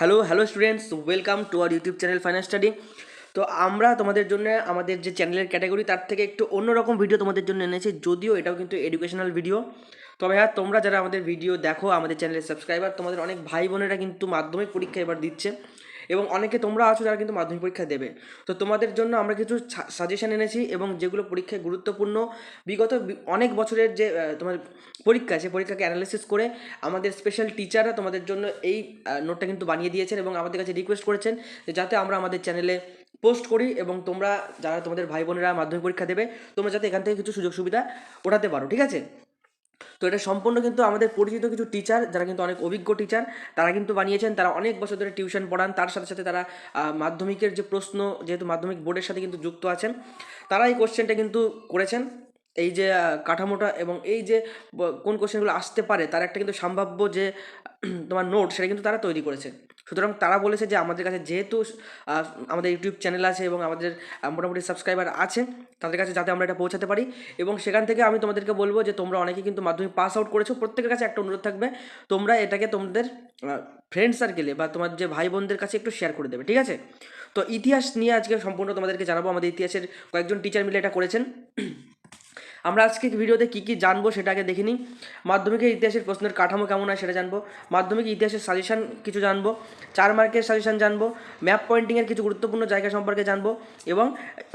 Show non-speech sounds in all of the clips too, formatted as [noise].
Hello hello students welcome to our YouTube channel finance study তো আমরা তোমাদের জন্য আমাদের যে চ্যানেলের ক্যাটাগরি তার থেকে একটু অন্যরকম ভিডিও তোমাদের জন্য এনেছি, যদিও এটাও কিন্তু এডুকেশনাল ভিডিও তবে হ্যাঁ তোমরা যারা আমাদের ভিডিও দেখো, আমাদের চ্যানেলের সাবস্ক্রাইবার তোমাদের অনেক ভাই বোনেরা কিন্তু মাধ্যমিক পরীক্ষা এবার দিচ্ছে। এবং অনেকে তোমরা আছো যারা কিন্তু মাধ্যমিক পরীক্ষা দেবে। তো তোমাদের জন্য আমরা কিছু সাজেশন এনেছি এবং যেগুলো পরীক্ষায় গুরুত্বপূর্ণ। বিগত অনেক বছরের যে তোমার পরীক্ষা সেই পরীক্ষাকে অ্যানালিসিস করে আমাদের স্পেশাল টিচাররা তোমাদের জন্য এই নোটটা কিন্তু বানিয়ে দিয়েছেন এবং আমাদের কাছে রিকোয়েস্ট করেছেন যাতে আমরা আমাদের চ্যানেলে পোস্ট করি এবং তোমরা যারা তোমাদের ভাই বোনেরা মাধ্যমিক পরীক্ষা দেবে, তোমরা যাতে এখান থেকে কিছু সুযোগ সুবিধা ওঠাতে পারো, ঠিক আছে? তো এটা সম্পূর্ণ কিন্তু আমাদের পরিচিত কিছু টিচার যারা কিন্তু অনেক অভিজ্ঞ টিচার তারা কিন্তু বানিয়েছেন, তারা অনেক বছর ধরে টিউশন পড়ান, তার সাথে সাথে তারা মাধ্যমিকের যে প্রশ্ন, যেহেতু মাধ্যমিক বোর্ডের সাথে কিন্তু যুক্ত আছেন, তারা এই কোশ্চেনটা কিন্তু করেছেন, এই যে কাঠামোটা এবং এই যে কোন কোশ্চেনগুলো আসতে পারে, তার একটা কিন্তু সম্ভাব্য যে, [clears throat] তোমার নোট সেটা কিন্তু তারা তৈরি করেছে। সুতরাং তারা বলেছে যে আমাদের কাছে যেহেতু আমাদের ইউটিউব চ্যানেল আছে এবং আমাদের মোটামুটি সাবস্ক্রাইবার আছে তাদের কাছে যাতে আমরা এটা পৌঁছাতে পারি এবং সেখান থেকে আমি তোমাদেরকে বলব যে তোমরা অনেকে কিন্তু মাধ্যমিক পাস আউট করেছ, প্রত্যেকের কাছে একটা অনুরোধ থাকবে, তোমরা এটাকে তোমাদের ফ্রেন্ড সার্কেলে বা তোমার যে ভাই বোনদের কাছে একটু শেয়ার করে দেবে, ঠিক আছে? তো ইতিহাস নিয়ে আজকে সম্পূর্ণ তোমাদেরকে জানাব, আমাদের ইতিহাসের কয়েকজন টিচার মিলে এটা করেছেন। আমরা আজকে ভিডিওতে কী কী জানব সেটা আগে দেখে নিই। মাধ্যমিকের ইতিহাসের প্রশ্নের কাঠামো কেমন হয় সেটা জানব। মাধ্যমিক ইতিহাসের সাজেশান কিছু জানব। চার মার্কের সাজেশান জানব। ম্যাপ পয়েন্টিংয়ের কিছু গুরুত্বপূর্ণ জায়গা সম্পর্কে জানব এবং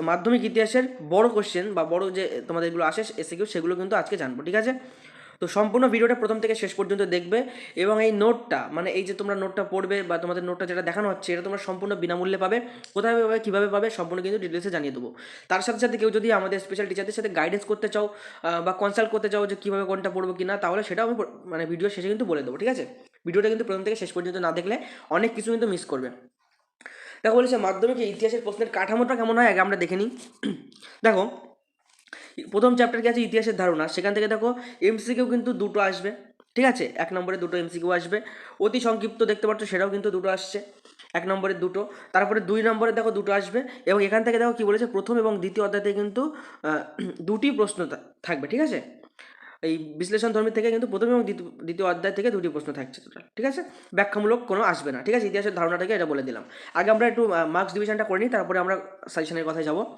মাধ্যমিক ইতিহাসের বড় কোশ্চেন বা বড় যে তোমাদের এগুলো আসে এসে সেগুলো কিন্তু আজকে জানব, ঠিক আছে? তো সম্পূর্ণ ভিডিওটা প্রথম থেকে শেষ পর্যন্ত দেখবে এবং এই নোটটা মানে এই যে তোমরা নোটটা পড়বে বা তোমাদের নোটটা যেটা দেখানো হচ্ছে, এটা তোমরা সম্পূর্ণ বিনামূল্যে পাবে। কোথায় পাবে, কীভাবে পাবে, সম্পূর্ণ কিন্তু ডিটেলসে জানিয়ে দেবো। তার সাথে সাথে কেউ যদি আমাদের স্পেশাল টিচারদের সাথে গাইডেন্স করতে চাও বা কনসাল্ট করতে চাও যে কীভাবে কোনটা পড়ব কি না তাহলে সেটাও আমি মানে ভিডিও শেষে কিন্তু বলে দেবো, ঠিক আছে? ভিডিওটা কিন্তু প্রথম থেকে শেষ পর্যন্ত না দেখলে অনেক কিছু কিন্তু মিস করবে। দেখো বলেছে মাধ্যমিক ইতিহাসের প্রশ্নের কাঠামোটা কেমন হয়? আগে আমরা দেখে নিই। দেখো প্রথম চ্যাপ্টার কি আছে? ইতিহাসের ধারণা। সেখান থেকে দেখো এমসিকিউ কিন্তু দুটো আসবে। ঠিক আছে? এক নম্বরে দুটো এমসিকিউ আসবে। অতি সংক্ষিপ্ত দেখতে পাচ্ছ সেটাও কিন্তু দুটো আসছে। এক নম্বরে দুটো। তারপরে দুই নম্বরে দেখো দুটো আসবে এবং এখান থেকে দেখো কি বলেছে? প্রথম এবং দ্বিতীয় অধ্যায়তে কিন্তু দুটি প্রশ্ন থাকবে। ঠিক আছে? এই বিশ্লেষণ ধর্মী থেকে কিন্তু প্রথম এবং দ্বিতীয়- অধ্যায় থেকে দুটি প্রশ্ন থাকছে total, ঠিক আছে? ব্যাখ্যামূলক কোনো আসবে না। ঠিক আছে? ইতিহাসের ধারণাটাকে এটা বলে দিলাম। আগে আমরা একটু মার্কস ডিভিশনটা করে নিই তারপরে আমরা সাজেশনের কথায় যাব।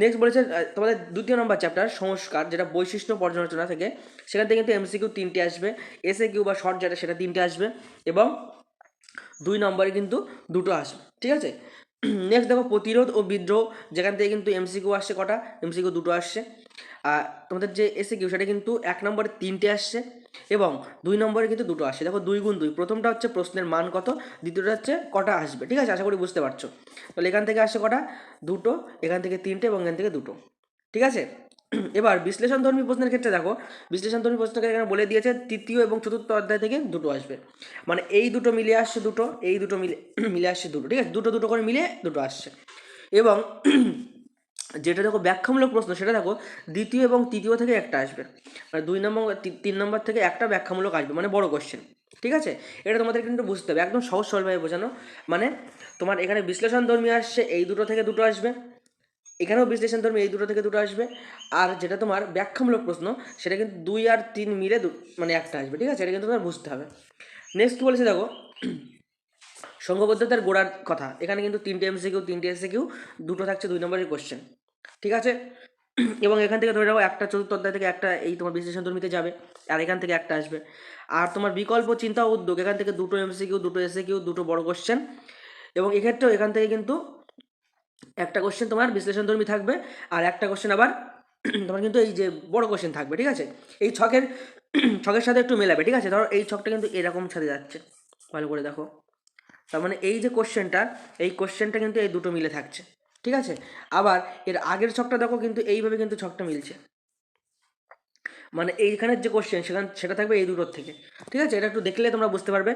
নেক্সট বলেছে তোমাদের দ্বিতীয় নম্বর চ্যাপ্টার সংস্কার, যেটা বৈশিষ্ট্য পর্যালোচনা থেকে, সেখান থেকে কিন্তু এমসিকিউ তিনটে আসবে। এসএ কিউ বা শর্ট যেটা, সেটা তিনটে আসবে এবং দুই নম্বরে কিন্তু দুটো আসবে, ঠিক আছে? [clears throat] নেক্সট দেখো প্রতিরোধ ও বিদ্রোহ, যেখান থেকে কিন্তু এমসিকিউ আসছে কটা? এমসিকিউ দুটো আসছে। আর তোমাদের যে এসে কিউ সেটা কিন্তু এক নম্বরে তিনটে আসছে এবং দুই নম্বরে কিন্তু দুটো আসছে। দেখো দুই গুণ দুই। প্রথমটা হচ্ছে প্রশ্নের মান কত? দ্বিতীয়টা হচ্ছে কটা আসবে। ঠিক আছে? আশা করি বুঝতে পারছ। তাহলে এখান থেকে আসছে কটা? দুটো, এখান থেকে তিনটে এবং এখান থেকে দুটো। ঠিক আছে? এবার বিশ্লেষণধর্মী প্রশ্নের ক্ষেত্রে দেখো বিশ্লেষণধর্মী প্রশ্নকে এখানে বলে দিয়েছে তৃতীয় এবং চতুর্থ অধ্যায় থেকে দুটো আসবে। মানে এই দুটো মিলে আসছে দুটো, এই দুটো মিলে [clears throat] মিলে আসছে দুটো, ঠিক আছে? দুটো দুটো করে মিলে দুটো আসছে। এবং [clears throat] যেটা দেখো ব্যাখ্যামূলক প্রশ্ন, সেটা দেখো দ্বিতীয় এবং তৃতীয় থেকে একটা আসবে। মানে দুই নম্বর, তিন নম্বর থেকে একটা ব্যাখ্যামূলক আসবে মানে বড় কোশ্চেন ঠিক আছে? এটা তোমাদের কিন্তু বুঝতে হবে, একদম সহজ সরলভাবে বোঝানো। মানে তোমার এখানে বিশ্লেষণ ধর্মী আসছে, এই দুটো থেকে দুটো আসবে। এখানেও বিশ্লেষণ ধর্মী এই দুটো থেকে দুটো আসবে। আর যেটা তোমার ব্যাখ্যামূলক প্রশ্ন, সেটা কিন্তু দুই আর তিন মিলে মানে একটা আসবে, ঠিক আছে? এটা কিন্তু তোমার বুঝতে হবে। নেক্সট বলেছে, দেখো, সংঘবদ্ধতার গোড়ার কথা। এখানে কিন্তু তিনটে এমসি এমসিকিউ তিনটে এসে এসিকিউ দুটো থাকছে দুই নম্বরের কোশ্চেন ঠিক আছে? এবং এখান থেকে ধরে রাখো, একটা চতুর্থ অধ্যায় থেকে একটা এই তোমার বিশ্লেষণ ধর্মীতে যাবে, আর এখান থেকে একটা আসবে। আর তোমার বিকল্প, চিন্তা, উদ্যোগ, এখান থেকে দুটো এমসি এমসিকিউ দুটো এসে এসিকিউ দুটো বড় কোশ্চেন এবং এক্ষেত্রেও এখান থেকে কিন্তু একটা কোশ্চেন তোমার বিশ্লেষণধর্মী থাকবে আর একটা কোশ্চেন আবার [clears throat] তোমার কিন্তু এই যে বড় কোশ্চেন থাকবে, ঠিক আছে? এই ছকের [clears throat] ছকের সাথে একটু মেলাবে, ঠিক আছে? ধরো এই ছকটা কিন্তু এরকম সাথে যাচ্ছে। ভালো করে দেখো। তার মানে এই যে কোশ্চেনটা এই কোশ্চেনটা কিন্তু এই দুটো মিলে থাকছে, ঠিক আছে? আবার এর আগের ছকটা দেখো কিন্তু এইভাবে কিন্তু ছকটা মিলছে। মানে এইখানের যে কোশ্চেন সেখান, সেটা থাকবে এই দুটোর থেকে, ঠিক আছে? এটা একটু দেখলে তোমরা বুঝতে পারবে।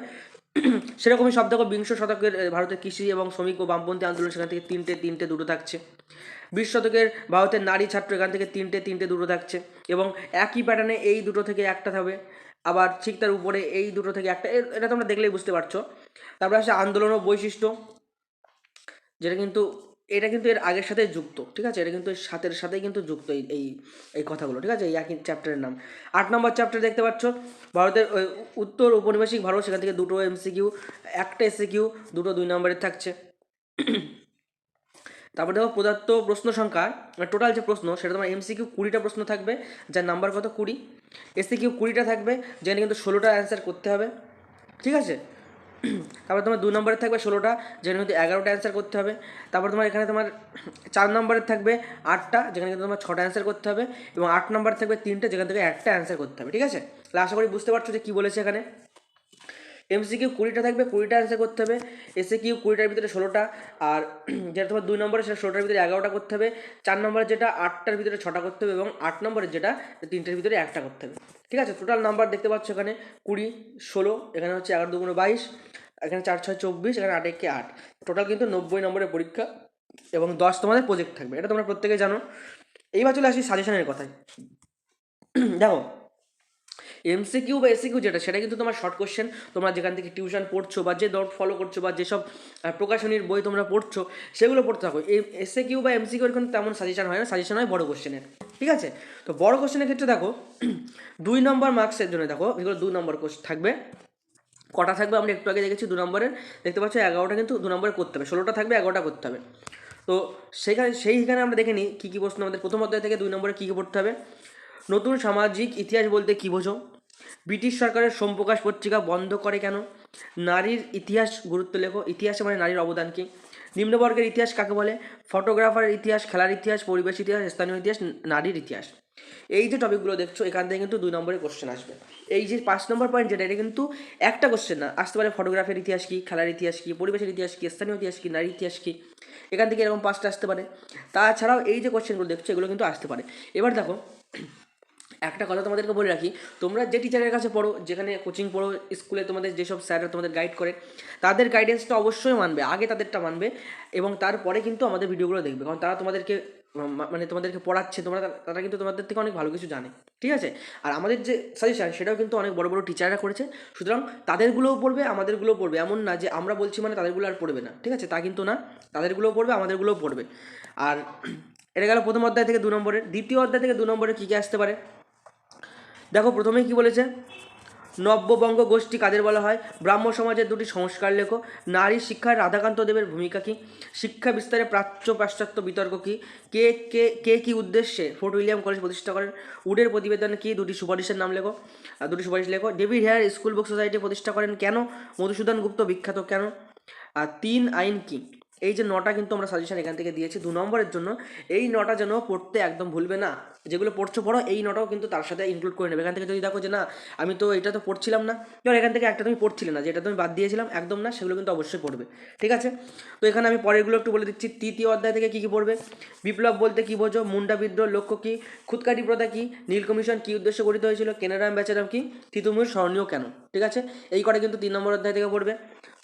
[clears throat] সেরকমই সব দেখো বিংশ শতকের ভারতের কৃষি এবং শ্রমিক ও বামপন্থী আন্দোলন, সেখান থেকে তিনটে তিনটে দুটো থাকছে। বিশ শতকের ভারতের নারী ছাত্র, এখান থেকে তিনটে তিনটে দুটো থাকছে। এবং একই প্যাটার্নে এই দুটো থেকে একটা থাকবে। আবার ঠিক তার উপরে এই দুটো থেকে একটা এটা তোমরা দেখলেই বুঝতে পারছ। তারপরে আসে আন্দোলন ও বৈশিষ্ট্য। যেটা কিন্তু এটা কিন্তু এর আগের সাথে যুক্ত, ঠিক আছে? এটা কিন্তু সাথের সাথেই কিন্তু যুক্ত এই এই এই কথাগুলো, ঠিক আছে? এই একই চ্যাপ্টারের নাম। আট নম্বর চ্যাপ্টার দেখতে পাচ্ছ, ভারতের উত্তর উপনিবেশিক ভারত, সেখান থেকে দুটো এমসিকিউ একটা এসিকিউ দুটো দুই নম্বরের থাকছে। তারপর দেখো পদার্থ প্রশ্ন সংখ্যা টোটাল যে প্রশ্ন, সেটা তোমার এমসিকিউ কুড়িটা প্রশ্ন থাকবে, যার নাম্বার কত? কুড়ি। এসিকিউ কুড়িটা থাকবে, যেখানে কিন্তু ষোলোটা অ্যান্সার করতে হবে, ঠিক আছে? তারপর তোমার দু নম্বরে থাকবে ষোলোটা, যেখানে কিন্তু এগারোটা অ্যান্সার করতে হবে। তারপর তোমার এখানে তোমার চার নম্বরের থাকবে আটটা, যেখানে কিন্তু তোমার ছটা অ্যান্সার করতে হবে। এবং আট নম্বর থাকবে তিনটে, যেখান থেকে একটা অ্যান্সার করতে হবে, ঠিক আছে? তাহলে আশা করি বুঝতে পারছ যে কী বলেছে এখানে। এমসি কিউ কুড়িটা থাকবে, কুড়িটা অ্যান্সার করতে হবে। এসে কিউ কুড়িটার ভিতরে ষোলোটা, আর [clears throat] যেটা তোমার দুই নম্বরে, সেটা ষোলোটার ভিতরে এগারোটা করতে হবে। চার নম্বরে যেটা, আটটার ভিতরে ছটা করতে হবে, এবং আট নম্বরের যেটা, তিনটের ভিতরে একটা করতে হবে। ঠিক আছে? টোটাল নাম্বার দেখতে পাচ্ছ এখানে কুড়ি, ষোলো, এখানে হচ্ছে এগারো দুগুণ বাইশ, এখানে চার, ছয়, চব্বিশ, এখানে আট, একে আট। টোটাল কিন্তু নব্বই নম্বরের পরীক্ষা এবং দশ তোমাদের প্রজেক্ট থাকবে। এটা তোমরা প্রত্যেকে জানো। এইবার চলে আসি সাজেশনের কথায়। দেখো এমসি কিউ বা এসি কিউ যেটা, সেটা কিন্তু তোমার শর্ট কোশ্চেন তোমরা যেখান থেকে টিউশন পড়ছো বা যে দৌড় ফলো করছ বা যেসব প্রকাশনীর বই তোমরা পড়ছো, সেগুলো পড়তে থাকো। এই এসএ কিউ বা এমসি কিউ কিন্তু তেমন সাজেশন হয় না। সাজেশন হয় বড় কোশ্চেনের ঠিক আছে? তো বড় কোশ্চেনের ক্ষেত্রে দেখো, [clears throat] দুই নম্বর মার্কসের জন্য দেখো, এগুলো দুই নম্বর কোশ্চেন থাকবে। কটা থাকবে? আমরা একটু আগে দেখেছি দু নম্বরের। দেখতে পাচ্ছ এগারোটা কিন্তু দু নম্বরে করতে হবে। ষোলোটা থাকবে, এগারোটা করতে হবে। তো সেখানে, সেইখানে আমরা দেখে নিই কী কী প্রশ্ন আমাদের প্রথম অধ্যায় থেকে দুই নম্বরে কী কী পড়তে হবে। নতুন সামাজিক ইতিহাস বলতে কী বোঝো? ব্রিটিশ সরকারের সোমপ্রকাশ পত্রিকা বন্ধ করে কেন? নারীর ইতিহাস গুরুত্ব লেখো। ইতিহাসে মানে নারীর অবদান কী? নিম্নবর্গের ইতিহাস কাকে বলে? ফটোগ্রাফারের ইতিহাস, খেলার ইতিহাস, পরিবেশ ইতিহাস, স্থানীয় ইতিহাস, নারীর ইতিহাস। এই যে টপিকগুলো দেখছ, এখান থেকে কিন্তু দুই নম্বরের কোশ্চেন আসবে। এই যে পাঁচ নম্বর পয়েন্ট যেটা, এটা কিন্তু একটা কোশ্চেন না, আসতে পারে ফটোগ্রাফের ইতিহাস কী, খেলার ইতিহাস কী, পরিবেশের ইতিহাস কী, স্থানীয় ইতিহাস কী, নারীর ইতিহাস কী? এখান থেকে এরকম পাঁচটা আসতে পারে। তাছাড়াও এই যে কোশ্চেনগুলো দেখছ, এগুলো কিন্তু আসতে পারে। এবার দেখো একটা কথা তোমাদেরকে বলে রাখি, তোমরা যে টিচারের কাছে পড়ো, যেখানে কোচিং পড়ো স্কুলে তোমাদের যেসব স্যাররা তোমাদের গাইড করে, তাদের গাইডেন্সটা অবশ্যই মানবে, আগে তাদেরটা মানবে এবং তারপরে কিন্তু আমাদের ভিডিওগুলো দেখবে। কারণ তারা তোমাদেরকে মানে তোমাদেরকে পড়াচ্ছে, তোমরা তারা কিন্তু তোমাদের থেকে অনেক ভালো কিছু জানে, ঠিক আছে? আর আমাদের যে সাজেশন সেটাও কিন্তু অনেক বড় বড় টিচাররা করেছে। সুতরাং তাদেরগুলোও পড়বে, আমাদেরগুলোও পড়বে। এমন না যে আমরা বলছি মানে তাদেরগুলো আর পড়বে না, ঠিক আছে? তা কিন্তু না, তাদেরগুলোও পড়বে, আমাদেরগুলোও পড়বে। আর [clears throat] এটা গেল প্রথম অধ্যায় থেকে দু নম্বরের। দ্বিতীয় অধ্যায় থেকে দু নম্বরে কী কী আসতে পারে? দেখো প্রথমেই কি বলেছে? নব্যবঙ্গ গোষ্ঠী কাদের বলা হয়? ব্রাহ্ম সমাজের দুটি সংস্কার লেখো। নারী শিক্ষায় রাধাকান্ত দেবের ভূমিকা কী? শিক্ষা বিস্তারে প্রাচ্য পাশ্চাত্য বিতর্ক কী? কে কে কে কী উদ্দেশ্যে ফোর্ট উইলিয়াম কলেজ প্রতিষ্ঠা করেন? উডের প্রতিবেদন কি দুটি সুপারিশের নাম লেখো? দুটি সুপারিশ লেখো। David Hare School Book Society প্রতিষ্ঠা করেন কেন? মধুসূদন গুপ্ত বিখ্যাত কেন? আর তিন আইন কি? এই যে নটা কিন্তু আমরা সাজেশন এখান থেকে দিয়েছি, দু নম্বরের জন্য এই নটা যেন পড়তে একদম ভুলবে না। যেগুলো পড়ছো পড়ো, এই নটাও কিন্তু তার সাথে ইনক্লুড করে নেবে। এখান থেকে যদি দেখো যে না, আমি তো এটা তো পড়ছিলাম না এবার এখান থেকে একটা তুমি পড়ছিলে না, যেটা তুমি বাদ দিয়েছিলাম, একদম না, সেগুলো কিন্তু অবশ্যই পড়বে, ঠিক আছে? তো এখানে আমি পরেরগুলো একটু বলে দিচ্ছি, তৃতীয় অধ্যায় থেকে কী কী পড়বে? বিপ্লব বলতে কী বোঝো? মুন্ডা বিদ্রোহ লক্ষ্য কী? খুদকাটি প্রথা কী? নীল কমিশন কী উদ্দেশ্যে গঠিত হয়েছিল? কেনারাম বেচারাম কী? তিতুমির স্মরণীয় কেন? ঠিক আছে? এই কটা কিন্তু তিন নম্বর অধ্যায় থেকে পড়বে।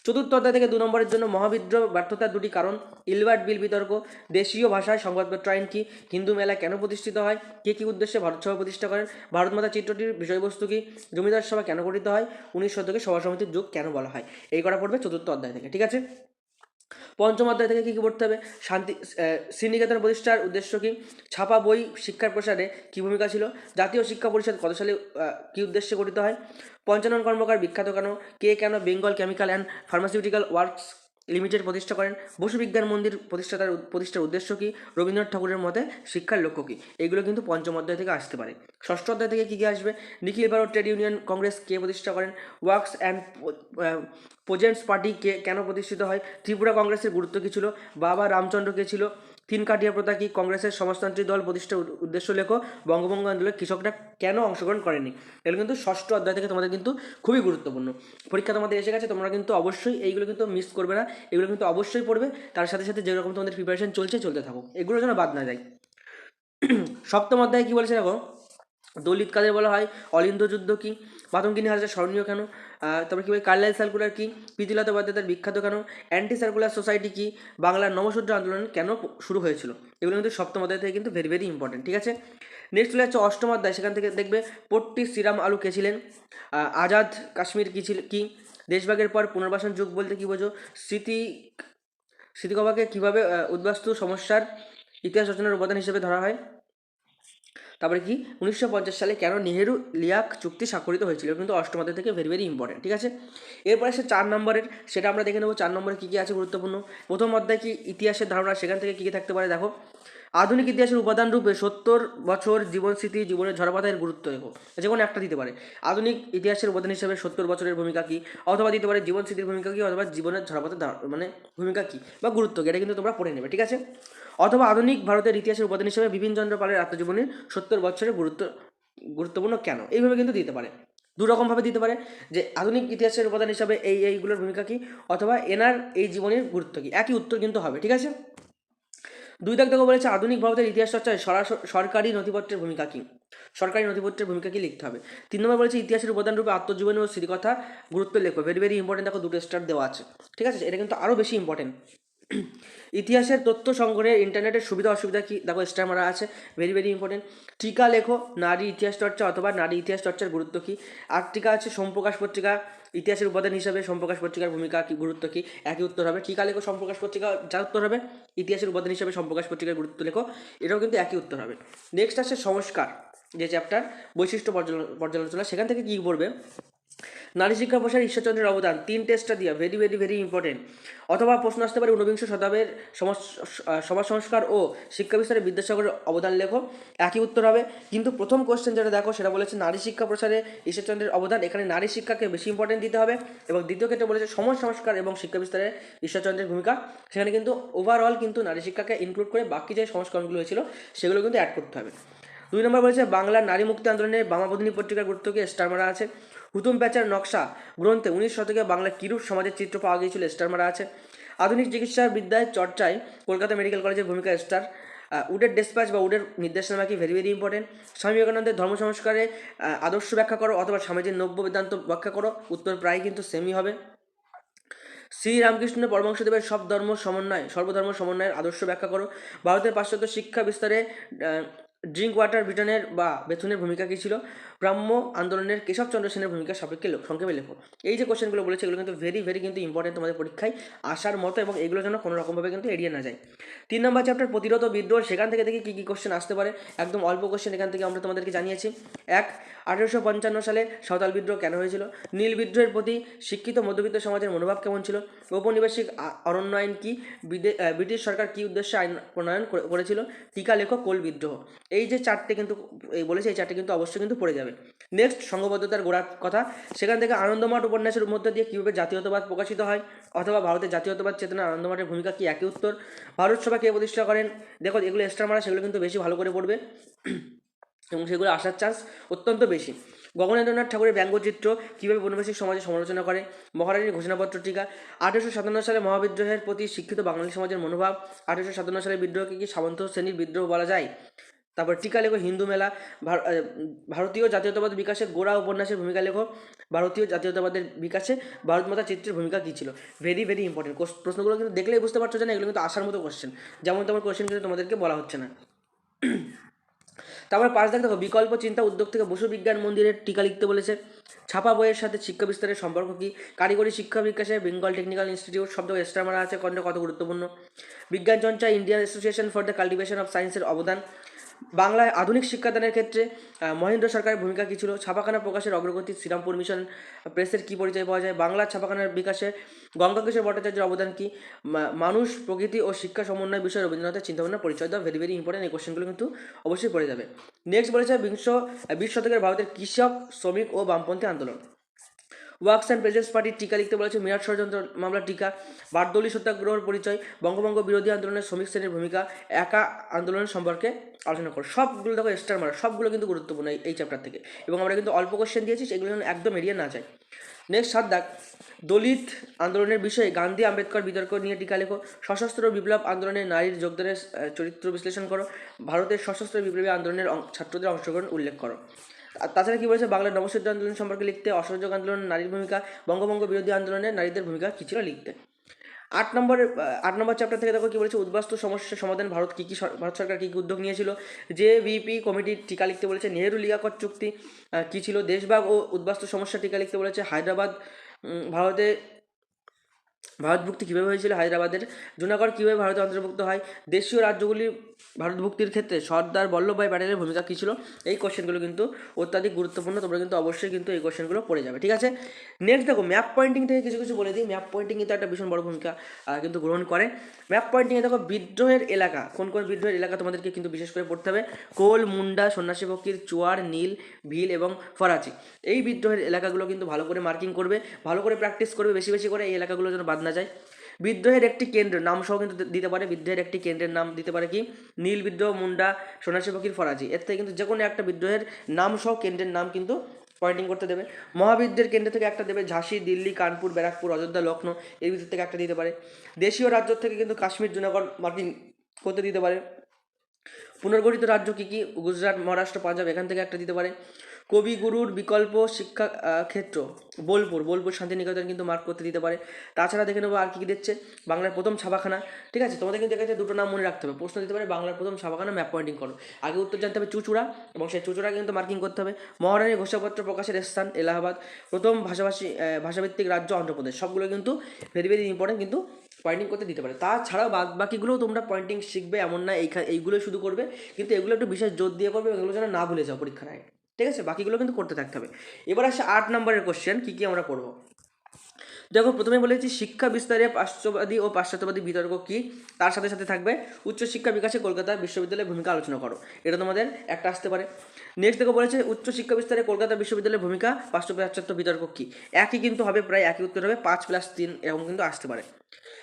চতুর্থ অধ্যায় থেকে দু নম্বরের জন্য মহাবিদ্রোহ ব্যর্থতার দুটি কারণ, ইলবার্ট বিল বিতর্ক, দেশীয় ভাষায় সংবাদপত্র আইন কি, হিন্দু মেলা কেন প্রতিষ্ঠিত হয়, কে কী উদ্দেশ্যে ভারত সভা প্রতিষ্ঠা করেন, ভারত মাতা চিত্রটির বিষয়বস্তু কি, জমিদার সভা কেন গঠিত হয়, উনিশ শতকে সভা সমিতির যুগ কেন বলা হয়, এই করা পড়বে চতুর্থ অধ্যায় থেকে, ঠিক আছে? পঞ্চম অধ্যায় থেকে কী কী পড়তে হবে? শান্তি শ্রীনিকেতন প্রতিষ্ঠার উদ্দেশ্য কী? ছাপা বই শিক্ষার প্রসারে কী ভূমিকা ছিল? জাতীয় শিক্ষা পরিষদ কত সালে কী উদ্দেশ্যে গঠিত হয়? পঞ্চানন কর্মকার বিখ্যাত কেন? কে কেন Bengal Chemical and Pharmaceutical Works Limited প্রতিষ্ঠা করেন। বসু বিজ্ঞান মন্দির প্রতিষ্ঠাতার প্রতিষ্ঠার উদ্দেশ্য কী? রবীন্দ্রনাথ ঠাকুরের মতে শিক্ষার লক্ষ্য কী? এগুলো কিন্তু পঞ্চম অধ্যায় থেকে আসতে পারে। ষষ্ঠ অধ্যায় থেকে কী কী আসবে? Nikhil Bharat Trade Union Congress কে প্রতিষ্ঠা করেন? ওয়ার্কস অ্যান্ড প্রজেন্টস পার্টি কে কেন প্রতিষ্ঠিত হয়? ত্রিপুরা কংগ্রেসের গুরুত্ব কী ছিল? বাবা রামচন্দ্র কে ছিল? তিন কাটিয়া প্রথা কি কংগ্রেসের সমাজতান্ত্রিক দল প্রতিষ্ঠার উদ্দেশ্য লেখো? বঙ্গভঙ্গ আন্দোলনে কৃষকরা কেন অংশগ্রহণ করেনি? এগুলো কিন্তু ষষ্ঠ অধ্যায় থেকে তোমাদের কিন্তু খুবই গুরুত্বপূর্ণ। পরীক্ষা তোমাদের এসে গেছে, তোমরা কিন্তু অবশ্যই এইগুলো কিন্তু মিস করবে না, এগুলো কিন্তু অবশ্যই পড়বে। তার সাথে সাথে যেরকম তোমাদের প্রিপারেশন চলছে, চলতে থাকো। এগুলো যেন বাদ না যায়। সপ্তম অধ্যায়ে কী বলেছে দেখো? দলিত কাদের বলা হয়? অলিন্দ যুদ্ধ কি? মাতঙ্গিনী হাজরা স্মরণীয় কেন? তারপরে কী বলে কার্লাইল সার্কুলার কী? প্রীতিলতা বন্দ্যোপাধ্যায়ের বিখ্যাত কেন? অ্যান্টি সার্কুলার সোসাইটি কি? বাংলার নবসূত্র আন্দোলন কেন শুরু হয়েছিল? এগুলো কিন্তু সপ্তম অধ্যায় থেকে কিন্তু ভেরি ভেরি ইম্পর্টেন্ট ঠিক আছে? নেক্সট চলে যাচ্ছে অষ্টম অধ্যায়, সেখান থেকে দেখবে পট্টি শ্রীরাম আলু কে ছিলেন? আজাদ কাশ্মীর কী ছিল, কি? দেশভাগের পর পুনর্বাসন যুগ বলতে কী বোঝো? স্মৃতি স্মৃতিকবাকে কীভাবে উদ্বাস্তু সমস্যার ইতিহাস রচনার উপাদান হিসেবে ধরা হয়? তারপরে কি? উনিশশো পঞ্চাশ সালে কেন নেহেরু লিয়াক চুক্তি স্বাক্ষরিত হয়েছিল? কিন্তু অষ্টমাতে থেকে ভেরি ভেরি ইম্পর্টেন্ট ঠিক আছে? এরপরে সে চার নম্বরের, সেটা আমরা দেখে নেব, চার নম্বরে কী কী আছে গুরুত্বপূর্ণ? প্রথম অধ্যায় কি ইতিহাসের ধারণা, সেখান থেকে কী কী থাকতে পারে? দেখো আধুনিক ইতিহাসের উপাদান রূপে সত্তর বছর জীবন স্মৃতি জীবনের ঝড়বাতায়ের গুরুত্ব দেখো যে কোনো একটা দিতে পারে। আধুনিক ইতিহাসের উপাদান হিসেবে সত্তর বছরের ভূমিকা কী? অথবা দিতে পারে জীবন স্মৃতির ভূমিকা কী? অথবা জীবনের ঝড়বাতের মানে ভূমিকা কী? বা গুরুত্ব কী? এটা কিন্তু তোমরা পড়ে নেবে, ঠিক আছে? অথবা আধুনিক ভারতের ইতিহাসের উপাদান হিসেবে বিপিনচন্দ্র পালের আত্মজীবনীর সত্তর বছরের গুরুত্ব গুরুত্বপূর্ণ কেন? এইভাবে কিন্তু দিতে পারে। দু রকমভাবে দিতে পারে যে আধুনিক ইতিহাসের উপাদান হিসাবে এই এইগুলোর ভূমিকা কী? অথবা এনার এই জীবনের গুরুত্ব কী? একই উত্তর কিন্তু হবে, ঠিক আছে? দুই দাগ দেখো বলেছে, আধুনিক ভারতের ইতিহাস চর্চায় সরকারি নথিপত্রের ভূমিকা কী? সরকারি নথিপত্রের ভূমিকা কী লিখতে হবে? তিন নম্বর বলেছে, ইতিহাসের উপাদান রূপে আত্মজীবনী ও স্মৃতিকথা গুরুত্ব লেখো। ভেরি ভেরি ইম্পর্টেন্ট দেখো, দুটো স্টার দেওয়া আছে। ঠিক আছে? এটা কিন্তু আরও বেশি ইম্পর্টেন্ট ইতিহাসের তথ্য সংগ্রহে ইন্টারনেটের সুবিধা অসুবিধা কী? দেখো স্টার মারা আছে। ভেরি ভেরি ইম্পর্টেন্ট টিকা লেখো, নারী ইতিহাস চর্চা অথবা নারী ইতিহাস চর্চার গুরুত্ব কী? আর টিকা আছে, সোমপ্রকাশ পত্রিকা ইতিহাসের উপাদান হিসাবে সম্প্রকাশ পত্রিকার ভূমিকা কি, গুরুত্ব কী? একই উত্তর হবে। ঠিকা লেখো, সম্প্রকাশ পত্রিকা, যা উত্তর হবে? ইতিহাসের উপাদান হিসাবে সম্প্রকাশ পত্রিকার গুরুত্ব লেখো। এটাও কিন্তু একই উত্তর হবে। নেক্সট আসছে সংস্কার, যে চ্যাপ্টার বৈশিষ্ট্য পর্যালোচনা। সেখান থেকে কী পড়বে নারী শিক্ষা প্রসারে ঈশ্বরচন্দ্রের অবদান। তিন টেস্টটা দিয়া ভেরি ভেরি ভেরি ইম্পর্টেন্ট অথবা প্রশ্ন আসতে পারে ঊনবিংশ শতাব্দীর সমাজ সমাজ সংস্কার ও শিক্ষা বিস্তারে বিদ্যাসাগরের অবদান লেখো। একই উত্তর হবে। কিন্তু প্রথম কোশ্চেন যেটা দেখো, সেটা বলেছে নারী শিক্ষা প্রসারে ঈশ্বরচন্দ্রের অবদান। এখানে নারী শিক্ষাকে বেশি ইম্পর্টেন্ট দিতে হবে। এবং দ্বিতীয় ক্ষেত্রে বলেছে সমাজ সংস্কার এবং শিক্ষা বিস্তারে ঈশ্বরচন্দ্রের ভূমিকা। সেখানে কিন্তু ওভারঅল কিন্তু নারী শিক্ষাকে ইনক্লুড করে বাকি যে সংস্করণগুলো হয়েছিল, সেগুলো কিন্তু অ্যাড করতে হবে। দুই নম্বর বলেছে বাংলার নারী মুক্তি আন্দোলনে বামাবধিনী পত্রিকার গুরুত্বকে স্টার মারা আছে। হুতুম প্যাচার নকশা গ্রন্থে উনিশ শতকে বাংলা কিরূপ সমাজের চিত্র পাওয়া গিয়েছিল স্টার মারা আছে। আধুনিক চিকিৎসা বিদ্যায় চর্চায় কলকাতা মেডিকেল কলেজের ভূমিকা স্টার। উডের ডেসপ্যাচ বা উডের নির্দেশনামা কি ভেরি ভেরি ইম্পর্টেন্ট স্বামী বিবেকানন্দের ধর্ম সংস্কারে আদর্শ ব্যাখ্যা করো অথবা স্বামীজির নব্য বেদান্ত ব্যাখ্যা করো, উত্তর প্রায় কিন্তু সেমই হবে। শ্রী রামকৃষ্ণ পরমহংসদেবের সব ধর্ম সমন্বয়, সর্বধর্ম সমন্বয়ের আদর্শ ব্যাখ্যা করো। ভারতের পাশ্চাত্য শিক্ষা বিস্তারে ড্রিঙ্ক ওয়াটার ব্রিটেনের বা বেথুনের ভূমিকা কী ছিল? ব্রাহ্ম আন্দোলনের কেশবচন্দ্র সেনের ভূমিকা সাপেক্ষে সংক্ষেপে লেখো। এই যে কোশ্চেনগুলো বলেছে, এগুলো কিন্তু ভেরি ভেরি কিন্তু ইম্পর্টেন্ট তোমাদের পরীক্ষায় আসার মতো এবং এগুলো যেন কোনো রকমভাবে কিন্তু এড়িয়ে না যায়। তিন নম্বর চ্যাপ্টার প্রতিরোধ বিদ্রোহ, সেখান থেকে দেখি কী কী কোশ্চেন আসতে পারে। একদম অল্প কোশ্চেন এখান থেকে আমরা তোমাদেরকে জানিয়েছি। এক, আঠেরোশো পঞ্চান্ন সালে সাঁওতাল বিদ্রোহ কেন হয়েছিল? নীল বিদ্রোহের প্রতি শিক্ষিত মধ্যবিত্ত সমাজের মনোভাব কেমন ছিল? ঔপনিবেশিক অরণ্য আইন কি? ব্রিটিশ সরকার কী উদ্দেশ্যে আইন প্রণয়ন করেছিল? টিকা লেখক কোল বিদ্রোহ। এই যে চারটে কিন্তু, এই বলেছে এই চারটে কিন্তু অবশ্যই কিন্তু পড়ে যাবে। নেক্সট সংঘবদ্ধতার গোড়ার কথা। সেখান থেকে আনন্দমঠ উপন্যাসের মধ্যে দিয়ে কীভাবে জাতীয়তাবাদ প্রকাশিত হয় অথবা ভারতের জাতীয়তাবাদ চেতনা আনন্দমঠের ভূমিকা কি? একই উত্তর। ভারত সভা কে প্রতিষ্ঠা করেন? দেখো, এগুলো এক্সট্রা মারা, সেগুলো কিন্তু বেশি ভালো করে পড়বে। এবং সেগুলো আসার চান্স অত্যন্ত বেশি। গগনেন্দ্রনাথ ঠাকুরের ব্যঙ্গচিত্র কীভাবে বনবাসী সমাজে সমালোচনা করে? মহারানীর ঘোষণাপত্র টিকা। আঠেরোশো সাতান্ন সালে মহাবিদ্রোহের প্রতি শিক্ষিত বাঙালি সমাজের মনোভাব। আঠেরোশো সাতান্ন সালের বিদ্রোহকে কি সামন্ত শ্রেণির বিদ্রোহ বলা যায়? তারপর টিকা লেখো, হিন্দু মেলা, ভার- ভারতীয় জাতীয়তাবাদ বিকাশে গোড়া উপন্যাসের ভূমিকা লেখো, ভারতীয় জাতীয়তাবাদের বিকাশে ভারত মাতা চিত্রের ভূমিকা কী ছিল? ভেরি ভেরি ইম্পর্টেন্ট প্রশ্নগুলো কিন্তু দেখলেই বুঝতে পারছ যে না, এগুলো কিন্তু আসার মতো কোশ্চেন যেমন তেমন কোশ্চেন কিন্তু তোমাদেরকে বলা হচ্ছে না। তারপরে পাঁচ দেখো, বিকল্প চিন্তা উদ্যোগ থেকে বসু বিজ্ঞান মন্দিরের টিকা লিখতে বলেছে। ছাপা বইয়ের সাথে শিক্ষা বিস্তারের সম্পর্ক কি? কারিগরি শিক্ষা বিকাশে বেঙ্গল টেকনিক্যাল ইনস্টিটিউট শব্দ এক্সট্রা মারা আছে কত গুরুত্বপূর্ণ? বিজ্ঞান চর্চা Indian Association for the Cultivation of সায়েন্সের অবদান। বাংলায় আধুনিক শিক্ষাদানের ক্ষেত্রে মহেন্দ্র সরকারের ভূমিকা কী ছিল? ছাপাখানা প্রকাশের অগ্রগতি, শ্রীরামপুর মিশন প্রেসের কী পরিচয় পাওয়া যায়? বাংলা ছাপাখানার বিকাশে গঙ্গাকিশোর ভট্টাচার্যের অবদান কী? মানুষ, প্রকৃতি ও শিক্ষা সমন্বয় বিষয়ে রবীন্দ্রনাথের চিন্তাভাবনা, পরিচয় দেওয়া ভেরি ভেরি ইম্পর্টেন্ট এই কোশ্চেনগুলো কিন্তু অবশ্যই পড়ে যাবে। নেক্সট বলেছে বিংশ বিশ শতকের ভারতের কৃষক, শ্রমিক ও বামপন্থী আন্দোলন। ওয়ার্কস অ্যান্ড প্রেজেন্স পার্টির টিকা লিখতে বলেছে মিরাট ষড়যন্ত্র মামলার টিকা, বারদলি সত্যাগ্রহের পরিচয়, বঙ্গভঙ্গ বিরোধী আন্দোলনের শ্রমিক শ্রেণির ভূমিকা, একা আন্দোলন সম্পর্কে আলোচনা করো। সবগুলো দেখো স্টার মারা সবগুলো কিন্তু গুরুত্বপূর্ণ এই- চ্যাপ্টার থেকে এবং আমরা কিন্তু অল্প কোশ্চেন দিয়েছি, সেগুলো যেন একদম এড়িয়ে না যায়। নেক্সট সাত দাগ দলিত আন্দোলনের বিষয়ে গান্ধী আম্বেদকর বিতর্ক নিয়ে টিকা লেখো, সশস্ত্র বিপ্লব আন্দোলনে নারীর যোগদানের চরিত্র বিশ্লেষণ করো, ভারতের সশস্ত্র বিপ্লবী আন্দোলনের ছাত্রদের অংশগ্রহণ উল্লেখ করো। তাছাড়া কি বলেছে? বাংলার নবসূর্য আন্দোলন সম্পর্কে লিখতে অসহযোগ আন্দোলন, নারীর ভূমিকা, বঙ্গভঙ্গ বিরোধী আন্দোলনে নারীদের ভূমিকা কী ছিল লিখতে? আট নম্বর আট নম্বর চ্যাপ্টার থেকে দেখো কি বলেছে? উদ্বাস্তু সমস্যা সমাধান ভারত কী কী ভারত সরকার কী কী উদ্যোগ নিয়েছিল? যে বিপি কমিটির টিকা লিখতে বলেছে, নেহেরু লিগাকর চুক্তি কী ছিল? দেশভাগ ও উদ্বাস্তু সমস্যা টিকা লিখতে বলেছে, হায়দ্রাবাদ ভারতে ভারতভুক্তি কীভাবে হয়েছিল, হায়দ্রাবাদের জুনাগড় কীভাবে ভারতে অন্তর্ভুক্ত হয়, দেশীয় রাজ্যগুলি ভারতভুক্তির ক্ষেত্রে সর্দার বল্লভভাই প্যাটেলের ভূমিকা কী ছিল, এই কোশ্চেনগুলো কিন্তু অত্যাধিক গুরুত্বপূর্ণ, তোমরা কিন্তু অবশ্যই কিন্তু এই কোশ্চেনগুলো পড়ে যাবে, ঠিক আছে? নেক্সট দেখো ম্যাপ পয়েন্টিং থেকে কিছু কিছু বলে দিই ম্যাপ পয়েন্টিং কিন্তু একটা ভীষণ বড় ভূমিকা কিন্তু গ্রহণ করে। ম্যাপ পয়েন্টিংয়ে দেখো, বিদ্রোহের এলাকা, কোন কোন বিদ্রোহের এলাকা তোমাদেরকে কিন্তু বিশেষ করে পড়তে হবে, কোল, মুন্ডা, সন্ন্যাসী ফকির চুয়ার, নীল, ভিল এবং ফরাচি এই বিদ্রোহের এলাকাগুলো কিন্তু ভালো করে মার্কিং করবে, ভালো করে প্র্যাকটিস করবে, বেশি বেশি করে এই এলাকাগুলো যেন বাদ না যায়। বিদ্রোহের একটি কেন্দ্র নাম সহ কিন্তু দিতে পারে। বিদ্রোহের একটি কেন্দ্রের নাম দিতে পারে কি? নীল বিদ্রোহ, মুন্ডা সন্ন্যাসী ফকির ফরাজি। এর থেকে কিন্তু যে কোনো একটা বিদ্রোহের নাম সহ কেন্দ্রের নাম কিন্তু পয়েন্টিং করতে দেবে। মহাবিদ্যের কেন্দ্র থেকে একটা দেবে ঝাঁসি, দিল্লি, কানপুর, ব্যারাকপুর, অযোধ্যা লখনৌ এর ভিতর থেকে একটা দিতে পারে। দেশীয় রাজ্য থেকে কিন্তু কাশ্মীর, জুনাগড় মার্কিং করতে দিতে পারে। পুনর্গঠিত রাজ্য কী কী? গুজরাট, মহারাষ্ট্র, পাঞ্জাব, এখান থেকে একটা দিতে পারে। কবিগুরুর বিকল্প শিক্ষা ক্ষেত্র। বোলপুর বোলপুর শান্তিনিকেতন কিন্তু মার্ক করতে দিতে পারে। তাছাড়া দেখে নেব আর কী কী দিচ্ছে বাংলার প্রথম ছাপাখানা। ঠিক আছে? তোমাদের কিন্তু এখানে দুটো নাম মনে রাখতে হবে। প্রশ্ন দিতে পারে বাংলার প্রথম ছাপাখানা ম্যাপ পয়েন্টিং করো। আগে উত্তর জানতে হবে চুচুড়া এবং সেই চুচুড়া কিন্তু মার্কিং করতে হবে। মহারানী ঘোষণাপত্র প্রকাশের স্থান এলাহাবাদ। প্রথম ভাষাভাষী ভাষাভিত্তিক রাজ্য অন্ধ্রপ্রদেশ। সবগুলো কিন্তু ভেরি ভেরি ইম্পর্টেন্ট কিন্তু পয়েন্টিং করতে দিতে পারে। তাছাড়াও বাদ বাকিগুলোও তোমরা পয়েন্টিং শিখবে এমন না। এই এইগুলো শুধু করবে। কিন্তু এগুলো একটু বিশেষ জোর দিয়ে করবে এগুলো যেন না ভুলে যাও পরীক্ষার আগে। ঠিক আছে? বাকিগুলো কিন্তু করতে থাকতে হবে। এবার আসে আট নম্বরের কোশ্চেন কী কী আমরা করব? দেখো প্রথমে বলেছি শিক্ষা বিস্তারে পাশ্চাত্যবাদী ও পাশ্চাত্যবাদী বিতর্ক কি? তার সাথে সাথে থাকবে উচ্চশিক্ষা বিকাশে কলকাতা বিশ্ববিদ্যালয়ের ভূমিকা আলোচনা করো। এটা তোমাদের একটা আসতে পারে। নেক্সট দেখো বলেছে উচ্চশিক্ষা বিস্তারে কলকাতা বিশ্ববিদ্যালয়ের ভূমিকা পাশ্চাত্য পাশ্চাত্য বিতর্ক কি? একই কিন্তু হবে, প্রায় একই উত্তর হবে, পাঁচ প্লাস তিন, এরকম কিন্তু আসতে পারে।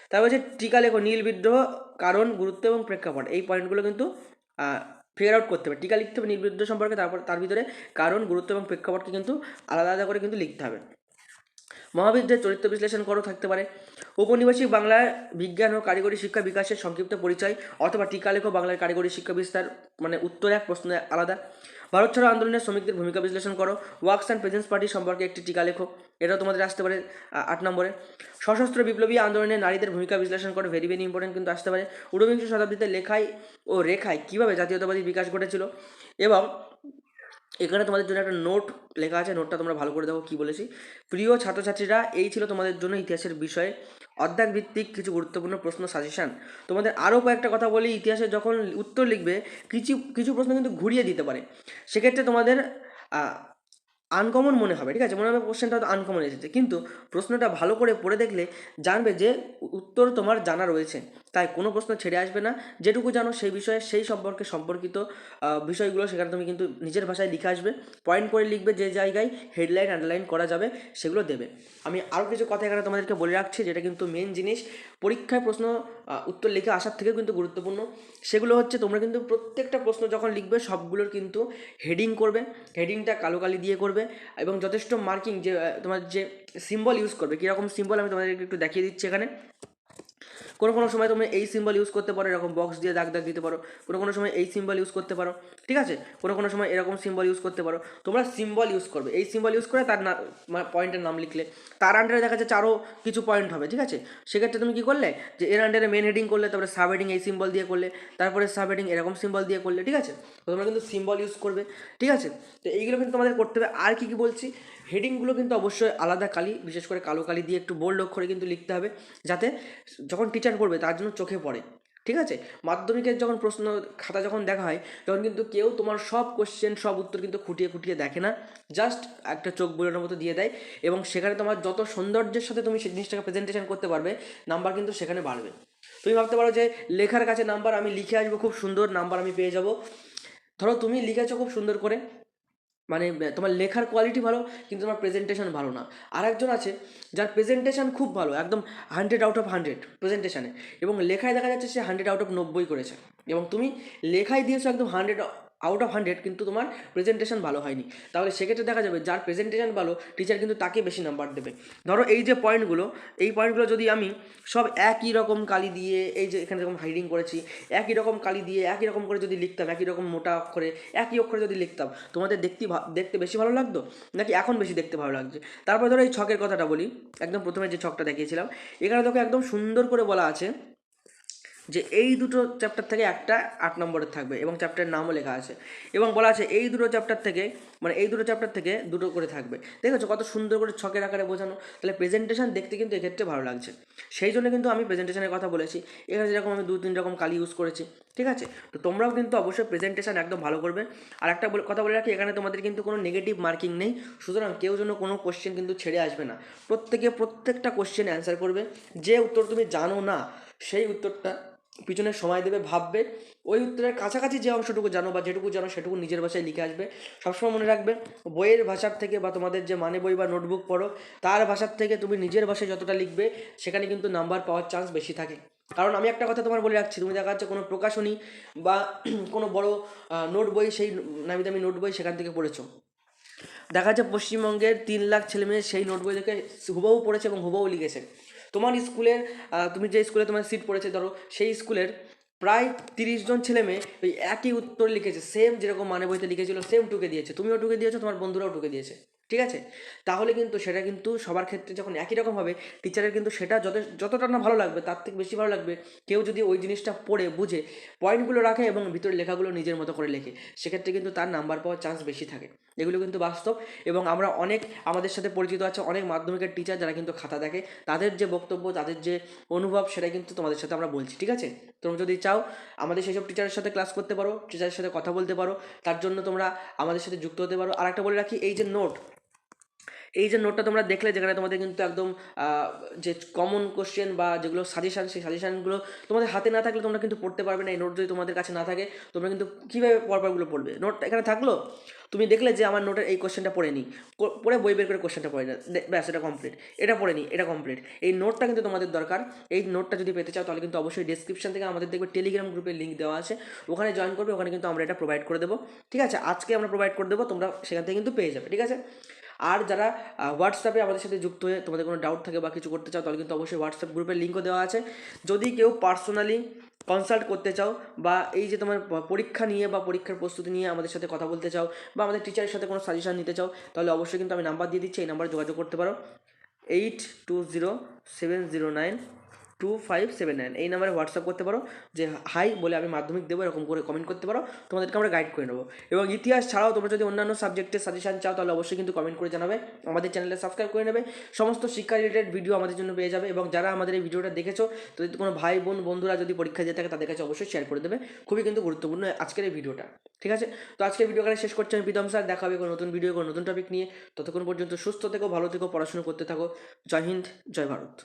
তারপর হচ্ছে টিকা লেখো, নীল বিদ্রোহ, কারণ, গুরুত্ব এবং প্রেক্ষাপট। এই পয়েন্টগুলো কিন্তু ফিগার আউট করতে হবে। টিকা লিখতে হবে নির্বিরুদ্ধ সম্পর্কে, তারপর তার ভিতরে কারণ, গুরুত্ব এবং প্রেক্ষাপটকে কিন্তু আলাদা আলাদা করে কিন্তু লিখতে হবে। মহাবিদ্যের চরিত্র বিশ্লেষণ করো, থাকতে পারে। উপনিবেশিক বাংলার বিজ্ঞান ও কারিগরি শিক্ষা বিকাশের সংক্ষিপ্ত পরিচয় অথবা টিকা লেখো বাংলার কারিগরি শিক্ষা বিস্তার মানে উত্তর এক, প্রশ্ন আলাদা। ভারত ছাড়ো আন্দোলনের শ্রমিকদের ভূমিকা বিশ্লেষণ করো। ওয়ার্কস অ্যান্ড প্রেজেন্স পার্টি সম্পর্কে একটি টিকা লেখো। এটাও তোমাদের আসতে পারে আট নম্বরে। সশস্ত্র বিপ্লবী আন্দোলনে নারীদের ভূমিকা বিশ্লেষণ করো ভেরি ভেরি ইম্পর্টেন্ট কিন্তু আসতে পারে। ঊনবিংশ শতাব্দীতে লেখায় ও রেখায় কীভাবে জাতীয়তাবাদী বিকাশ ঘটেছিল? এবং এখানে তোমাদের জন্য একটা নোট লেখা আছে নোটটা তোমরা ভালো করে দেখো কী বলেছি। প্রিয় ছাত্রছাত্রীরা, এই ছিল তোমাদের জন্য ইতিহাসের বিষয়ে। অধ্যায় ভিত্তিক কিছু গুরুত্বপূর্ণ প্রশ্ন সাজেশান তোমাদের আরও কয়েকটা কথা বলি, ইতিহাসে যখন উত্তর লিখবে, কিছু কিছু প্রশ্ন কিন্তু ঘুরিয়ে দিতে পারে। সেক্ষেত্রে তোমাদের আনকমন মনে হবে, ঠিক আছে? মনে হবে কোশ্চেনটা আনকমন এসেছে। কিন্তু প্রশ্নটা ভালো করে পড়ে দেখলে জানবে যে উত্তর তোমার জানা রয়েছে। তাই কোনো প্রশ্ন ছেড়ে আসবে না। যেটুকু জানো সেই বিষয়ে, সেই সম্পর্কে সম্পর্কিত বিষয়গুলো সেখানে তুমি কিন্তু নিজের ভাষায় লিখে আসবে। পয়েন্ট করে লিখবে যে জায়গায় হেডলাইন আন্ডারলাইন করা যাবে, সেগুলো দেবে। আমি আরও কিছু কথা এখানে তোমাদেরকে বলে রাখছি, যেটা কিন্তু মেন জিনিস। পরীক্ষায় প্রশ্ন উত্তর লিখে আসার থেকেও কিন্তু গুরুত্বপূর্ণ। সেগুলো হচ্ছে তোমরা কিন্তু প্রত্যেকটা প্রশ্ন যখন লিখবে, সবগুলোর কিন্তু হেডিং করবে। হেডিংটা কালো কালি দিয়ে করবে। এবং যথেষ্ট মার্কিং যে তোমার যে সিম্বল ইউজ করবে, কীরকম সিম্বল আমি তোমাদেরকে একটু দেখিয়ে দিচ্ছি এখানে। কোনো কোনো সময় তুমি এই সিম্বল ইউজ করতে পারো, এরকম বক্স দিয়ে দাগ দাগ দিতে পারো, কোনো কোনো সময় এই সিম্বল ইউজ করতে পারো, ঠিক আছে? কোনো কোনো সময় এরকম সিম্বল ইউজ করতে পারো। তোমরা সিম্বল ইউজ করবে। এই সিম্বল ইউজ করে তার না পয়েন্টের নাম লিখলে। তার আন্ডারে দেখা যাচ্ছে আরও কিছু পয়েন্ট হবে, ঠিক আছে? সেক্ষেত্রে তুমি কী করলে? যে এর আন্ডারে মেন হেডিং করলে, তারপরে সাব হেডিং এই সিম্বল দিয়ে করলে, তারপরে সাব হেডিং এরকম সিম্বল দিয়ে করলে, ঠিক আছে? তোমরা কিন্তু সিম্বল ইউজ করবে, ঠিক আছে? তো এইগুলো কিন্তু তোমাদের করতে হবে। আর কী কী বলছি? হেডিংগুলো কিন্তু অবশ্যই আলাদা কালি, বিশেষ করে কালো কালি দিয়ে একটু বোল্ড অক্ষরে কিন্তু লিখতে হবে, যাতে যখন টিচার পড়বে তার জন্য চোখে পড়ে, ঠিক আছে? মাধ্যমিকের যখন প্রশ্ন, খাতা যখন দেখা হয়, তখন কিন্তু কেউ তোমার সব কোশ্চেন সব উত্তর কিন্তু খুঁটিয়ে খুঁটিয়ে দেখে না। জাস্ট একটা চোখ বোলানোর মতো দিয়ে দেয় এবং সেখানে তোমার যত সৌন্দর্যের সাথে তুমি সেই জিনিসটাকে প্রেজেন্টেশন করতে পারবে নাম্বার কিন্তু সেখানে বাড়বে। তুমি ভাবতে পারো যে, লেখার কাছে নাম্বার আমি লিখে আসব, খুব সুন্দর নাম্বার আমি পেয়ে যাব। ধরো তুমি লিখেছো খুব সুন্দর করে মানে তোমার লেখার কোয়ালিটি ভালো, কিন্তু তোমার প্রেজেন্টেশন ভালো না। আর একজন আছে, যার প্রেজেন্টেশন খুব ভালো, একদম হান্ড্রেড আউট অফ হান্ড্রেড প্রেজেন্টেশানে এবং লেখায় দেখা যাচ্ছে সে হান্ড্রেড আউট অফ নব্বই করেছে। এবং তুমি লেখায় দিয়েছ একদম হান্ড্রেড আউট অফ হান্ড্রেড কিন্তু তোমার প্রেজেন্টেশন ভালো হয়নি। তাহলে সেক্ষেত্রে দেখা যাবে যার প্রেজেন্টেশন ভালো টিচার কিন্তু তাকে বেশি নাম্বার দেবে। ধরো এই যে পয়েন্টগুলো এই পয়েন্টগুলো যদি আমি সব একই রকম কালি দিয়ে, এই যে এখানে যেরকম হাইডিং করেছি, একই রকম কালি দিয়ে, একই রকম করে যদি লিখতাম, একই রকম মোটা অক্ষরে, একই অক্ষরে যদি লিখতাম, তোমাদের দেখতে দেখতে বেশি ভালো লাগতো? নাকি এখন বেশি দেখতে ভালো লাগছে? তারপর ধরো এই ছকের কথাটা বলি, একদম প্রথমে যে ছকটা দেখিয়েছিলাম, এখানে দেখো একদম সুন্দর করে বলা আছে যে এই দুটো চ্যাপ্টার থেকে একটা আট নম্বরে থাকবে এবং চ্যাপ্টারের নামও লেখা আছে। এবং বলা আছে এই দুটো চ্যাপ্টার থেকে মানে এই দুটো চ্যাপ্টার থেকে দুটো করে থাকবে। দেখেছ কত সুন্দর করে ছকের আকারে বোঝানো? তাহলে প্রেজেন্টেশন দেখতে কিন্তু এক্ষেত্রে ভালো লাগছে। সেই জন্য কিন্তু আমি প্রেজেন্টেশনের কথা বলেছি। এখানে যেরকম আমি দু তিন রকম কালি ইউজ করেছি, ঠিক আছে? তো তোমরাও কিন্তু অবশ্যই প্রেজেন্টেশন একদম ভালো করবে। আর একটা কথা বলে রাখি, এখানে তোমাদের কিন্তু কোনো নেগেটিভ মার্কিং নেই। সুতরাং কেউ যেন কোনো কোশ্চেন কিন্তু ছেড়ে আসবে না। প্রত্যেকে প্রত্যেকটা কোশ্চেন অ্যান্সার করবে। যে উত্তর তুমি জানো না, সেই উত্তরটা পিছনে সময় দেবে, ভাববে। ওই উত্তরের কাছাকাছি যে অংশটুকু জানো বা যেটুকু জানো সেটুকু নিজের ভাষায় লিখে আসবে। সবসময় মনে রাখবে, বইয়ের ভাষার থেকে বা তোমাদের যে মানে বই বা নোটবুক পড়ো, তার ভাষার থেকে তুমি নিজের ভাষায় যতটা লিখবে, সেখানে কিন্তু নাম্বার পাওয়ার চান্স বেশি থাকে। কারণ আমি একটা কথা তোমার বলে রাখছি, তুমি দেখা যাচ্ছে কোনো প্রকাশনী বা [clears throat] কোনো বড় নোট বই, সেই নামি দামি নোট বই সেখান থেকে পড়েছো। দেখা যাচ্ছে পশ্চিমবঙ্গের তিন লাখ ছেলেমেয়ে সেই নোট বই দেখে হুবহু পড়েছে এবং হুবহু লিখেছে। তোমার স্কুলের তুমি যে স্কুলে তোমার সিট পড়েছে, ধরো, সেই স্কুলের প্রায় তিরিশ জন ছেলে মেয়ে ওই একই উত্তর লিখেছে সেম যেরকম মানে বইতে লিখেছিল সেম টুকে দিয়েছে। তুমিও টুকে দিয়েছ, তোমার বন্ধুরাও টুকে দিয়েছে। ঠিক আছে? তাহলে কিন্তু সেটা কিন্তু সবার ক্ষেত্রে যখন একই রকম হবে টিচারের কিন্তু সেটা যত যতটা না ভালো লাগবে, তার থেকে বেশি ভালো লাগবে কেউ যদি ওই জিনিসটা পড়ে, বুঝে পয়েন্টগুলো রাখে এবং ভিতরে লেখাগুলো নিজের মতো করে লেখে, সেক্ষেত্রে কিন্তু তার নাম্বার পাওয়ার চান্স বেশি থাকে। এগুলো কিন্তু বাস্তব এবং আমরা অনেক, আমাদের সাথে পরিচিত আছে অনেক মাধ্যমিকের টিচার যারা কিন্তু খাতা দেখে। তাদের যে বক্তব্য, তাদের যে অনুভব, সেটা কিন্তু তোমাদের সাথে আমরা বলছি, ঠিক আছে? তোমরা যদি চাও, আমাদের সেসব টিচারের সাথে ক্লাস করতে পারো টিচারের সাথে কথা বলতে পারো, তার জন্য তোমরা আমাদের সাথে যুক্ত হতে পারো। আর একটা বলে রাখি, এই যে নোট এই যে নোটটা তোমরা দেখলে, যেখানে তোমাদের কিন্তু একদম যে কমন কোশ্চেন বা যেগুলো সাজেশান সেই সাজেশানগুলো তোমাদের হাতে না থাকলে তোমরা কিন্তু পড়তে পারবে না। এই নোট যদি তোমাদের কাছে না থাকে, তোমরা কিন্তু কীভাবে পরপরগুলো পড়বে? নোট এখানে থাকল, তুমি দেখলে যে আমার নোটের এই কোশ্চেনটা পড়ে নিই পড়ে বই বের করে কোশ্চেনটা পড়ে না। ব্যাস, এটা কমপ্লিট এটা পড়ে নিই এটা কমপ্লিট এই নোটটা কিন্তু তোমাদের দরকার। এই নোটটা যদি পেতে চাও, তাহলে কিন্তু অবশ্যই ডেসক্রিপশন থেকে আমাদের দেখবে টেলিগ্রাম গ্রুপের লিঙ্ক দেওয়া আছে। ওখানে জয়েন করবে, ওখানে কিন্তু আমরা এটা প্রোভাইড করে দেবো। ঠিক আছে? আজকে আমরা প্রোভাইড করে দেবো, তোমরা সেখান থেকে কিন্তু পেয়ে যাবে। ঠিক আছে? আর যারা হোয়াটসঅ্যাপে আমাদের সাথে যুক্ত হয়ে তোমাদের কোনো ডাউট থাকে বা কিছু করতে চাও, তাহলে কিন্তু অবশ্যই হোয়াটসঅ্যাপ গ্রুপের লিঙ্কও দেওয়া আছে। যদি কেউ পার্সোনালি কনসাল্ট করতে চাও বা এই যে তোমার পরীক্ষা নিয়ে বা পরীক্ষার প্রস্তুতি নিয়ে আমাদের সাথে কথা বলতে চাও বা আমাদের টিচারের সাথে কোনো সাজেশান নিতে চাও, তাহলে অবশ্যই কিন্তু আমি নাম্বার দিয়ে দিচ্ছি, এই নাম্বারে যোগাযোগ করতে পারো। Eight two zero seven zero nine two five seven nine এই নাম্বারে হোয়াটসঅ্যাপ করতে পারো, যে হাই বলে আমি মাধ্যমিক দেবো, এরকম করে কমেন্ট করতে পারো, তোমাদেরকে আমরা গাইড করে নেব। এবং ইতিহাস ছাড়াও তোমরা যদি অন্যান্য সাবজেক্টের সাজেশন চাও, তাহলে অবশ্যই কিন্তু কমেন্ট করে জানাবে, আমাদের চ্যানেলে সাবস্ক্রাইব করে নেবে। সমস্ত শিক্ষা রিলেটেড ভিডিও আমাদের জন্য পেয়ে যাবে এবং যারা আমাদের এই ভিডিওটা দেখেছ তো যদি কোনো ভাই, বোন, বন্ধুরা যদি পরীক্ষা দিয়ে থাকে, তাদের কাছে অবশ্যই শেয়ার করে দেবে। খুবই কিন্তু গুরুত্বপূর্ণ আজকের এই ভিডিওটা ঠিক আছে? তো আজকের ভিডিও এখানে শেষ করছি, আমি প্রীতম স্যার দেখা হবে কোনো নতুন ভিডিও কোনো নতুন টপিক নিয়ে। ততক্ষণ পর্যন্ত সুস্থ থেকো, ভালো থেকো, পড়াশোনা করতে থাকো। জয় হিন্দ, জয় ভারত।